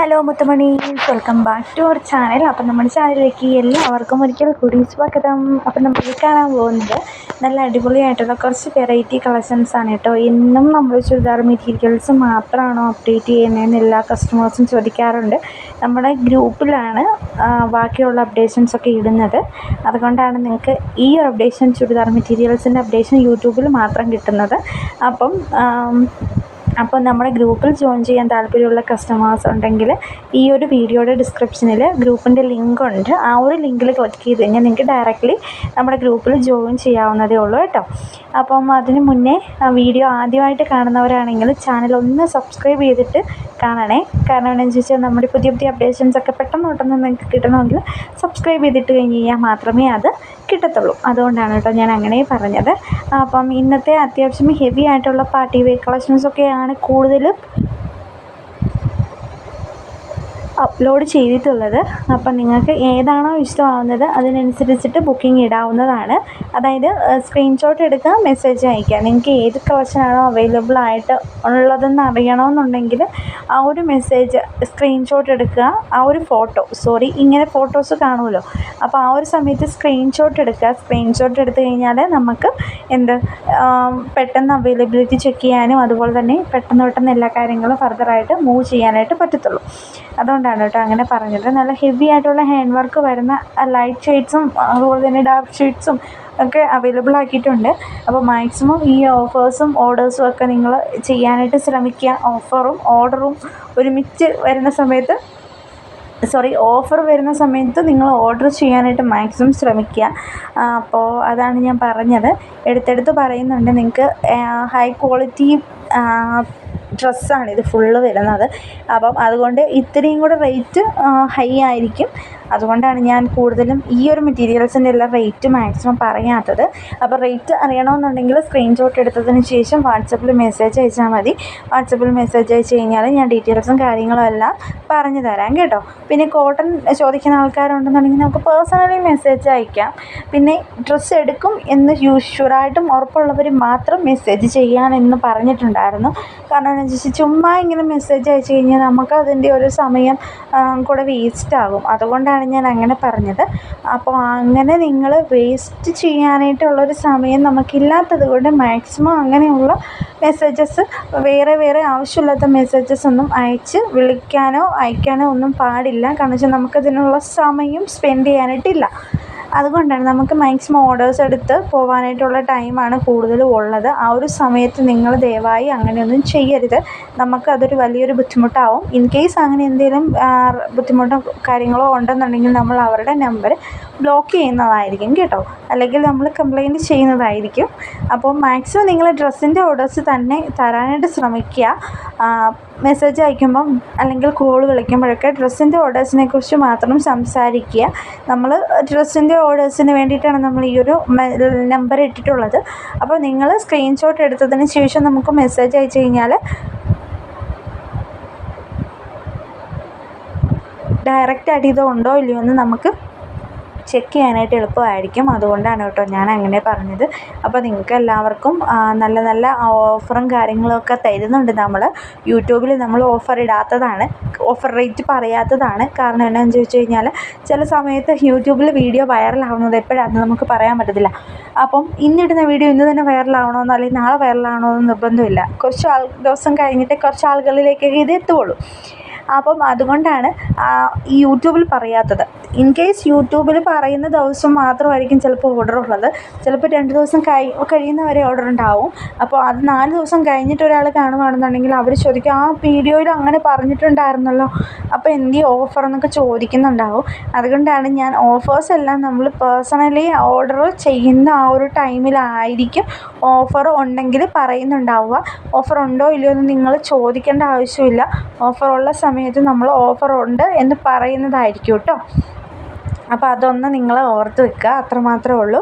Hello Muthamani. Welcome back to our channel അപ്പം നമ്മുടെ ചാനലിലേക്ക് എല്ലാവർക്കും ഒരിക്കൽ കൂടി സ്വാഗതം. അപ്പം നമ്മൾ കാണാൻ പോകുന്നത് നല്ല അടിപൊളിയായിട്ടുള്ള കുറച്ച് വെറൈറ്റി കളക്ഷൻസ് ആണ് കേട്ടോ. എന്നും നമ്മൾ ചുരിദാർ മെറ്റീരിയൽസ് മാത്രമാണോ അപ്ഡേറ്റ് ചെയ്യുന്നതെന്ന് എല്ലാ കസ്റ്റമേഴ്സും ചോദിക്കാറുണ്ട്. നമ്മുടെ ഗ്രൂപ്പിലാണ് ബാക്കിയുള്ള അപ്ഡേഷൻസ് ഒക്കെ ഇടുന്നത്. അതുകൊണ്ടാണ് നിങ്ങൾക്ക് ഈ ഒരു അപ്ഡേഷൻ ചുരിദാർ മെറ്റീരിയൽസിന്റെ അപ്ഡേഷൻ യൂട്യൂബിൽ മാത്രം കിട്ടുന്നത്. അപ്പം അപ്പോൾ നമ്മുടെ ഗ്രൂപ്പിൽ ജോയിൻ ചെയ്യാൻ താല്പര്യമുള്ള കസ്റ്റമേഴ്സ് ഉണ്ടെങ്കിൽ ഈ ഒരു വീഡിയോയുടെ ഡിസ്ക്രിപ്ഷനിൽ ഗ്രൂപ്പിന്റെ ലിങ്ക് ഉണ്ട് ആ ഒരു ലിങ്കിൽ ക്ലിക്ക് ചെയ്ത് കഴിഞ്ഞാൽ നിങ്ങൾക്ക് ഡയറക്റ്റ്ലി നമ്മുടെ ഗ്രൂപ്പിൽ ജോയിൻ ചെയ്യാവുന്നതേ ഉള്ളൂ കേട്ടോ. അപ്പം അതിന് മുന്നേ വീഡിയോ ആദ്യമായിട്ട് കാണുന്നവരാണെങ്കിൽ ചാനൽ ഒന്ന് സബ്സ്ക്രൈബ് ചെയ്തിട്ട് കാണണേ. കാരണം എന്താണെന്ന് ചോദിച്ചാൽ നമ്മുടെ പുതിയ പുതിയ അപ്ഡേഷൻസ് ഒക്കെ പെട്ടെന്ന് പെട്ടെന്ന് നിങ്ങൾക്ക് കിട്ടണമെങ്കിൽ സബ്സ്ക്രൈബ് ചെയ്തിട്ട് കഴിഞ്ഞ് കഴിഞ്ഞാൽ മാത്രമേ അത് കിട്ടത്തുള്ളൂ. അതുകൊണ്ടാണ് കേട്ടോ ഞാൻ അങ്ങനെ പറഞ്ഞത്. അപ്പം ഇന്നത്തെ അത്യാവശ്യം ഹെവി ആയിട്ടുള്ള പാർട്ടി വെയർ കളക്ഷൻസൊക്കെയാണ് കൂടുതലും അപ്ലോഡ് ചെയ്തിട്ടുള്ളത്. അപ്പം നിങ്ങൾക്ക് ഏതാണോ ഇഷ്ടമാവുന്നത് അതിനനുസരിച്ചിട്ട് ബുക്കിംഗ് ഇടാവുന്നതാണ്. അതായത് സ്ക്രീൻഷോട്ട് എടുക്കുക മെസ്സേജ് അയയ്ക്കുക നിങ്ങൾക്ക് ഏത് കളക്ഷനാണോ അവൈലബിൾ ആയിട്ട് ഉള്ളതെന്ന് അറിയണമെന്നുണ്ടെങ്കിൽ ആ ഒരു മെസ്സേജ് സ്ക്രീൻഷോട്ട് എടുക്കുക ആ ഒരു ഫോട്ടോ സോറി ഇങ്ങനെ ഫോട്ടോസ് കാണുമല്ലോ. അപ്പോൾ ആ ഒരു സമയത്ത് സ്ക്രീൻഷോട്ട് എടുക്കുക. സ്ക്രീൻഷോട്ട് എടുത്തു കഴിഞ്ഞാൽ നമുക്ക് എന്ത് പെട്ടെന്ന് അവൈലബിലിറ്റി ചെക്ക് ചെയ്യാനും അതുപോലെ തന്നെ പെട്ടെന്ന് പെട്ടെന്ന് എല്ലാ കാര്യങ്ങളും ഫർദറായിട്ട് മൂവ് ചെയ്യാനായിട്ട് പറ്റത്തുള്ളൂ. അതുകൊണ്ടാണ് കേട്ടോ അങ്ങനെ പറഞ്ഞത്. നല്ല ഹെവി ആയിട്ടുള്ള ഹാൻഡ് വർക്ക് വരുന്ന ലൈറ്റ് ഷെയ്ഡ്സും അതുപോലെ തന്നെ ഡാർക്ക് ഷെയ്ഡ്സും ഒക്കെ അവൈലബിൾ ആക്കിയിട്ടുണ്ട്. അപ്പോൾ മാക്സിമം ഈ ഓഫേഴ്സും ഓർഡേഴ്സും ഒക്കെ നിങ്ങൾ ചെയ്യാനായിട്ട് ശ്രമിക്കുക. ഓഫറും ഓർഡറും ഒരുമിച്ച് വരുന്ന സമയത്ത് സോറി ഓഫർ വരുന്ന സമയത്ത് നിങ്ങൾ ഓർഡർ ചെയ്യാനായിട്ട് മാക്സിമം ശ്രമിക്കുക. അപ്പോൾ അതാണ് ഞാൻ പറഞ്ഞത്. എടുത്തെടുത്ത് പറയുന്നുണ്ട് നിങ്ങൾക്ക് ഹൈ ക്വാളിറ്റി ഡ്രസ്സാണ്. ഇത് ഫുള്ള് വരുന്നത്. അപ്പം അതുകൊണ്ട് ഇത്രയും കൂടെ റേറ്റ് ഹൈ ആയിരിക്കും. അതുകൊണ്ടാണ് ഞാൻ കൂടുതലും ഈ ഒരു മെറ്റീരിയൽസിന്റെ എല്ലാം റേറ്റ് മാക്സിമം പറയാത്തത്. അപ്പോൾ റേറ്റ് അറിയണമെന്നുണ്ടെങ്കിൽ സ്ക്രീൻഷോട്ട് എടുത്തതിന് ശേഷം വാട്സപ്പിൽ മെസ്സേജ് അയച്ചാൽ മതി. വാട്സപ്പിൽ മെസ്സേജ് അയച്ചു കഴിഞ്ഞാൽ ഞാൻ ഡീറ്റെയിൽസും കാര്യങ്ങളും എല്ലാം പറഞ്ഞു തരാം കേട്ടോ. പിന്നെ കോട്ടൺ ചോദിക്കുന്ന ആൾക്കാരുണ്ടെന്നുണ്ടെങ്കിൽ നമുക്ക് പേഴ്സണലി മെസ്സേജ് അയക്കാം. പിന്നെ ഡ്രസ്സ് എടുക്കും എന്ന് യൂഷ്വറായിട്ടും ഉറപ്പുള്ളവർ മാത്രം മെസ്സേജ് ചെയ്യാനെന്ന് പറഞ്ഞിട്ടുണ്ടായിരുന്നു. കാരണം വെച്ചാൽ ചുമ്മാ ഇങ്ങനെ മെസ്സേജ് അയച്ചു കഴിഞ്ഞാൽ നമുക്ക് അതിന്റെ ഒരു സമയം കൂടെ വേസ്റ്റ് ആകും. അതുകൊണ്ടാണ് ഞാൻ അങ്ങനെ പറഞ്ഞത്. അപ്പോൾ അങ്ങനെ നിങ്ങൾ വേസ്റ്റ് ചെയ്യാനായിട്ടുള്ളൊരു സമയം നമുക്കില്ലാത്തത് കൊണ്ട് മാക്സിമം അങ്ങനെയുള്ള മെസ്സേജസ് വേറെ വേറെ ആവശ്യമില്ലാത്ത മെസ്സേജസ് ഒന്നും അയച്ച് വിളിക്കാനോ അയക്കാനോ ഒന്നും പാടില്ല. കാരണം വെച്ചാൽ നമുക്കതിനുള്ള സമയം സ്പെൻഡ് ചെയ്യാനായിട്ടില്ല. അതുകൊണ്ടാണ് നമുക്ക് മാക്സിമം ഓർഡേഴ്സ് എടുത്ത് പോകാനായിട്ടുള്ള ടൈമാണ് കൂടുതലും ഉള്ളത്. ആ ഒരു സമയത്ത് നിങ്ങൾ ദയവായി അങ്ങനെയൊന്നും ചെയ്യരുത്. നമുക്ക് അതൊരു വലിയൊരു ബുദ്ധിമുട്ടാവും. ഇൻ കേസ് അങ്ങനെ എന്തെങ്കിലും ബുദ്ധിമുട്ടോ കാര്യങ്ങളോ ഉണ്ടെന്നുണ്ടെങ്കിൽ നമ്മൾ അവരുടെ നമ്പർ ബ്ലോക്ക് ചെയ്യുന്നതായിരിക്കും കേട്ടോ. അല്ലെങ്കിൽ നമ്മൾ കംപ്ലൈന്റ് ചെയ്യുന്നതായിരിക്കും. അപ്പോൾ മാക്സിമം നിങ്ങൾ ഡ്രസ്സിന്റെ ഓർഡേഴ്സ് തന്നെ തരാനായിട്ട് ശ്രമിക്കുക. മെസ്സേജ് അയക്കുമ്പം അല്ലെങ്കിൽ കോൾ വിളിക്കുമ്പോഴൊക്കെ ഡ്രസ്സിന്റെ ഓർഡേഴ്സിനെ കുറിച്ച് മാത്രം സംസാരിക്കുക. നമ്മൾ ഡ്രസ്സിന്റെ ഓർഡേഴ്സിന് വേണ്ടിയിട്ടാണ് നമ്മൾ ഈ ഒരു നമ്പർ ഇട്ടിട്ടുള്ളത്. അപ്പോൾ നിങ്ങൾ സ്ക്രീൻഷോട്ട് എടുത്തതിന് ശേഷം നമുക്ക് മെസ്സേജ് അയച്ചു കഴിഞ്ഞാൽ ഡയറക്റ്റ് ആയിട്ട് ഇത് ഉണ്ടോ ഇല്ലയോ എന്ന് നമുക്ക് ചെക്ക് ചെയ്യാനായിട്ട് എളുപ്പമായിരിക്കും. അതുകൊണ്ടാണ് കേട്ടോ ഞാൻ അങ്ങനെ പറഞ്ഞത്. അപ്പോൾ നിങ്ങൾക്ക് എല്ലാവർക്കും നല്ല നല്ല ഓഫറും കാര്യങ്ങളൊക്കെ തരുന്നുണ്ട് നമ്മൾ യൂട്യൂബിൽ നമ്മൾ ഓഫർ ഇടാത്തതാണ്. ഓഫർ റേറ്റ് പറയാത്തതാണ്. കാരണം എന്താണെന്ന് ചോദിച്ചു കഴിഞ്ഞാൽ ചില സമയത്ത് യൂട്യൂബിൽ വീഡിയോ വൈറലാവുന്നത് എപ്പോഴാണെന്ന് നമുക്ക് പറയാൻ പറ്റത്തില്ല. അപ്പം ഇന്നിടുന്ന വീഡിയോ ഇന്ന് തന്നെ വൈറലാവണമെന്നോ അല്ലെങ്കിൽ നാളെ വൈറലാവണമെന്നോ നിർബന്ധമില്ല. കുറച്ച് ആൾ ദിവസം കഴിഞ്ഞിട്ട് കുറച്ച് ആളുകളിലേക്കൊക്കെ ഇത് എത്തുകയുള്ളൂ. അപ്പം അതുകൊണ്ടാണ് യൂട്യൂബിൽ പറയാത്തത്. ഇൻ കേസ് യൂട്യൂബിൽ പറയുന്ന ദിവസം മാത്രമായിരിക്കും ചിലപ്പോൾ ഓർഡർ ഉള്ളത്. ചിലപ്പോൾ രണ്ട് ദിവസം കഴി കഴിയുന്ന വരെ ഓർഡർ ഉണ്ടാവും. അപ്പോൾ അത് നാല് ദിവസം കഴിഞ്ഞിട്ട് ഒരാൾ കാണുകയാണെന്നുണ്ടെങ്കിൽ അവർ ചോദിക്കും ആ വീഡിയോയിൽ അങ്ങനെ പറഞ്ഞിട്ടുണ്ടായിരുന്നല്ലോ. അപ്പോൾ എന്തി ഓഫർ എന്നൊക്കെ ചോദിക്കുന്നുണ്ടാവും. അതുകൊണ്ടാണ് ഞാൻ ഓഫേഴ്സ് എല്ലാം നമ്മൾ പേഴ്സണലി ഓർഡർ ചെയ്യുന്ന ആ ഒരു ടൈമിലായിരിക്കും ഓഫർ ഉണ്ടെങ്കിൽ പറയുന്നുണ്ടാവുക. ഓഫർ ഉണ്ടോ ഇല്ലയോ എന്ന് നിങ്ങൾ ചോദിക്കേണ്ട ആവശ്യമില്ല. ഓഫർ ഉള്ള സമയത്ത് നമ്മൾ ഓഫർ ഉണ്ട് എന്ന് പറയുന്നതായിരിക്കും കേട്ടോ. അപ്പോൾ അതൊന്ന് നിങ്ങൾ ഓർത്ത് വെക്കുക. അത്രമാത്രമേ ഉള്ളൂ.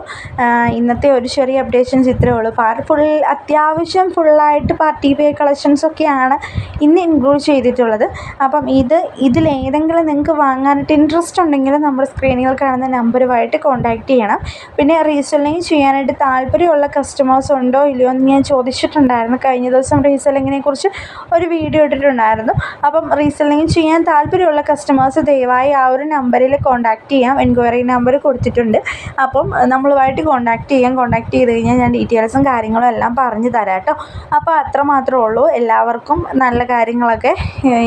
ഇന്നത്തെ ഒരു ചെറിയ അപ്ഡേഷൻസ് ഇത്രയേ ഉള്ളൂ. പാർ ഫുൾ അത്യാവശ്യം ഫുള്ളായിട്ട് പാർട്ടി വെയർ കളക്ഷൻസൊക്കെയാണ് ഇന്ന് ഇൻക്ലൂഡ് ചെയ്തിട്ടുള്ളത്. അപ്പം ഇത് ഇതിലേതെങ്കിലും നിങ്ങൾക്ക് വാങ്ങാനായിട്ട് ഇൻട്രസ്റ്റ് ഉണ്ടെങ്കിൽ നമ്മുടെ സ്ക്രീനിൽ കാണുന്ന നമ്പറുമായിട്ട് കോൺടാക്റ്റ് ചെയ്യണം. പിന്നെ റീസെല്ലിങ് ചെയ്യാനായിട്ട് താല്പര്യമുള്ള കസ്റ്റമേഴ്സ് ഉണ്ടോ ഇല്ലയോ എന്ന് ഞാൻ ചോദിച്ചിട്ടുണ്ടായിരുന്നു. കഴിഞ്ഞ ദിവസം റീസെല്ലിങ്ങിനെ കുറിച്ച് ഒരു വീഡിയോ ഇട്ടിട്ടുണ്ടായിരുന്നു. അപ്പം റീസെല്ലിങ് ചെയ്യാൻ താല്പര്യമുള്ള കസ്റ്റമേഴ്സ് ദയവായി ആ ഒരു നമ്പറിൽ കോൺടാക്റ്റ് ചെയ്യാം. എൻക്വയറി നമ്പർ കൊടുത്തിട്ടുണ്ട്. അപ്പം നമ്മളുമായിട്ട് കോൺടാക്റ്റ് ചെയ്യാം. കോൺടാക്റ്റ് ചെയ്ത് കഴിഞ്ഞാൽ ഞാൻ ഡീറ്റെയിൽസും കാര്യങ്ങളും എല്ലാം പറഞ്ഞു തരാം കേട്ടോ. അപ്പോൾ അത്ര മാത്രമേ ഉള്ളൂ. എല്ലാവർക്കും നല്ല കാര്യങ്ങളൊക്കെ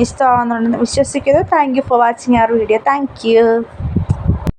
ഇഷ്ടമാകുന്നുണ്ടെന്ന് വിശ്വസിക്കുന്നു. Thank you for watching our video thank you